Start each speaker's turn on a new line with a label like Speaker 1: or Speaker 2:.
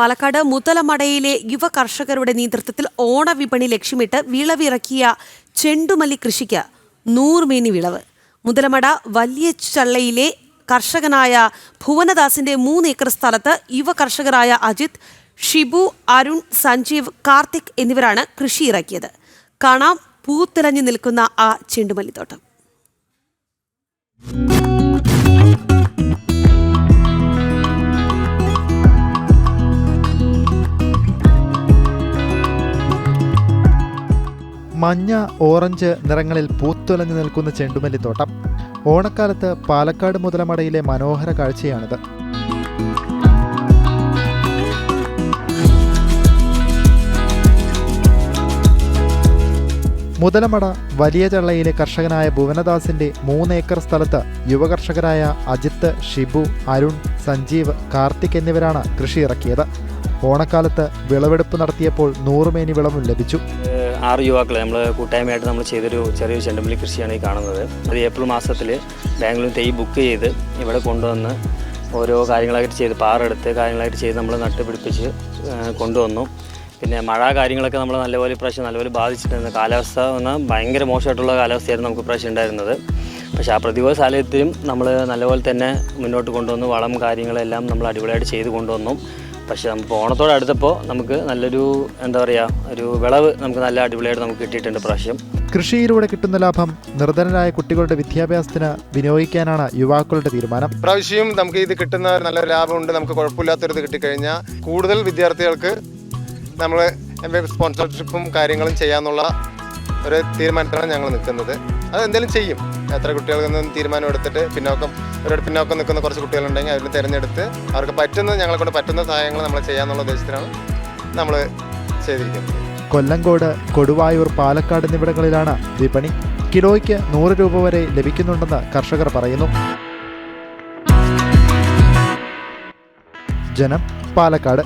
Speaker 1: പാലക്കാട് മുതലമടയിലെ യുവ കർഷകരുടെ നേതൃത്വത്തിൽ ഓണവിപണി ലക്ഷ്യമിട്ട് വിളവിറക്കിയ ചെണ്ടുമല്ലി കൃഷിക്ക് നൂറുമേനി വിളവ്. മുതലമട വലിയ ചള്ളയിലെ കർഷകനായ ഭുവനദാസിന്റെ മൂന്ന് ഏക്കർ സ്ഥലത്ത് യുവ കർഷകരായ അജിത് ഷിബു അരുൺ സഞ്ജീവ് കാർത്തിക് എന്നിവരാണ് കൃഷി ഇറക്കിയത്. കാണാം പൂത്തിളഞ്ഞു നിൽക്കുന്ന ആ ചെണ്ടുമല്ലിത്തോട്ടം.
Speaker 2: മഞ്ഞ ഓറഞ്ച് നിറങ്ങളിൽ പൂത്തുലഞ്ഞു നിൽക്കുന്ന ചെണ്ടുമല്ലിത്തോട്ടം. ഓണക്കാലത്ത് പാലക്കാട് മുതലമടയിലെ മനോഹര കാഴ്ചയാണിത്. മുതലമട വലിയ ചള്ളയിലെ കർഷകനായ ഭുവനദാസിന്റെ മൂന്ന് ഏക്കർ സ്ഥലത്ത് യുവകർഷകരായ അജിത്ത് ഷിബു അരുൺ സഞ്ജീവ് കാർത്തിക് എന്നിവരാണ് കൃഷി ഇറക്കിയത് ഓണക്കാലത്ത് വിളവെടുപ്പ് നടത്തിയപ്പോൾ നൂറുമേനി വിളവും ലഭിച്ചു.
Speaker 3: ആറ് യുവാക്കൾ നമ്മൾ കൂട്ടായ്മയായിട്ട് നമ്മൾ ചെയ്തൊരു ചെറിയൊരു ചെണ്ടുമല്ലി കൃഷിയാണ് ഈ കാണുന്നത്. അത് ഏപ്രിൽ മാസത്തിൽ ബാംഗ്ലൂർ തൈ ബുക്ക് ചെയ്ത് ഇവിടെ കൊണ്ടുവന്ന് ഓരോ കാര്യങ്ങളായിട്ട് ചെയ്ത് പാറെടുത്ത് കാര്യങ്ങളായിട്ട് ചെയ്ത് നമ്മൾ നട്ടുപിടിപ്പിച്ച് പിടിപ്പിച്ച് കൊണ്ടുവന്നു. പിന്നെ മഴ കാര്യങ്ങളൊക്കെ നമ്മൾ നല്ലപോലെ പ്രാവശ്യം നല്ലപോലെ ബാധിച്ചിട്ടുണ്ട്. കാലാവസ്ഥ എന്നാൽ ഭയങ്കര മോശമായിട്ടുള്ള കാലാവസ്ഥയായിരുന്നു നമുക്ക് പ്രാവശ്യം ഉണ്ടായിരുന്നത്. പക്ഷേ ആ പ്രതികൂല സാഹചര്യത്തിലും നമ്മൾ നല്ലപോലെ തന്നെ മുന്നോട്ട് കൊണ്ടുവന്നു. വളം കാര്യങ്ങളെല്ലാം നമ്മൾ അടിപൊളിയായിട്ട് ചെയ്ത് കൊണ്ടുവന്നു. പക്ഷേ നമുക്ക് ഓണത്തോട് അടുത്തപ്പോൾ നമുക്ക് നല്ലൊരു എന്താ പറയുക ഒരു വിളവ് നമുക്ക് നല്ല അടിപൊളിയായിട്ട് നമുക്ക് കിട്ടിയിട്ടുണ്ട് പ്രാവശ്യം
Speaker 2: കൃഷിയിലൂടെ കിട്ടുന്ന ലാഭം നിർധനരായ കുട്ടികളുടെ വിദ്യാഭ്യാസത്തിന് വിനിയോഗിക്കാനാണ് യുവാക്കളുടെ തീരുമാനം.
Speaker 4: പ്രാവശ്യം നമുക്ക് ഇത് കിട്ടുന്ന നല്ല നല്ലൊരു ലാഭമുണ്ട്. നമുക്ക് കുഴപ്പമില്ലാത്തൊരിത് കിട്ടിക്കഴിഞ്ഞാൽ കൂടുതൽ വിദ്യാർത്ഥികൾക്ക് നമ്മൾ സ്പോൺസർഷിപ്പും കാര്യങ്ങളും ചെയ്യാന്നുള്ള ഒരു തീരുമാനത്തിലാണ് ഞങ്ങൾ നിൽക്കുന്നത്. അത് എന്തെങ്കിലും ചെയ്യും. എത്ര കുട്ടികൾക്ക് നിന്ന് തീരുമാനം എടുത്തിട്ട് പിന്നോക്കം ഒരു പിന്നോക്കം നിൽക്കുന്ന കുറച്ച് കുട്ടികളുണ്ടെങ്കിൽ അതിൽ തിരഞ്ഞെടുത്ത് അവർക്ക് പറ്റുന്ന ഞങ്ങളെ കൊണ്ട് പറ്റുന്ന സഹായങ്ങൾ നമ്മൾ ചെയ്യാന്നുള്ള ഉദ്ദേശത്തിലാണ് നമ്മൾ ചെയ്തിരിക്കുന്നത്.
Speaker 2: കൊല്ലങ്കോട് കൊടുവായൂർ പാലക്കാട് എന്നിവിടങ്ങളിലാണ് വിപണി. കിലോയ്ക്ക് നൂറ് രൂപ വരെ ലഭിക്കുന്നുണ്ടെന്ന് കർഷകർ പറയുന്നു. ജനം പാലക്കാട്.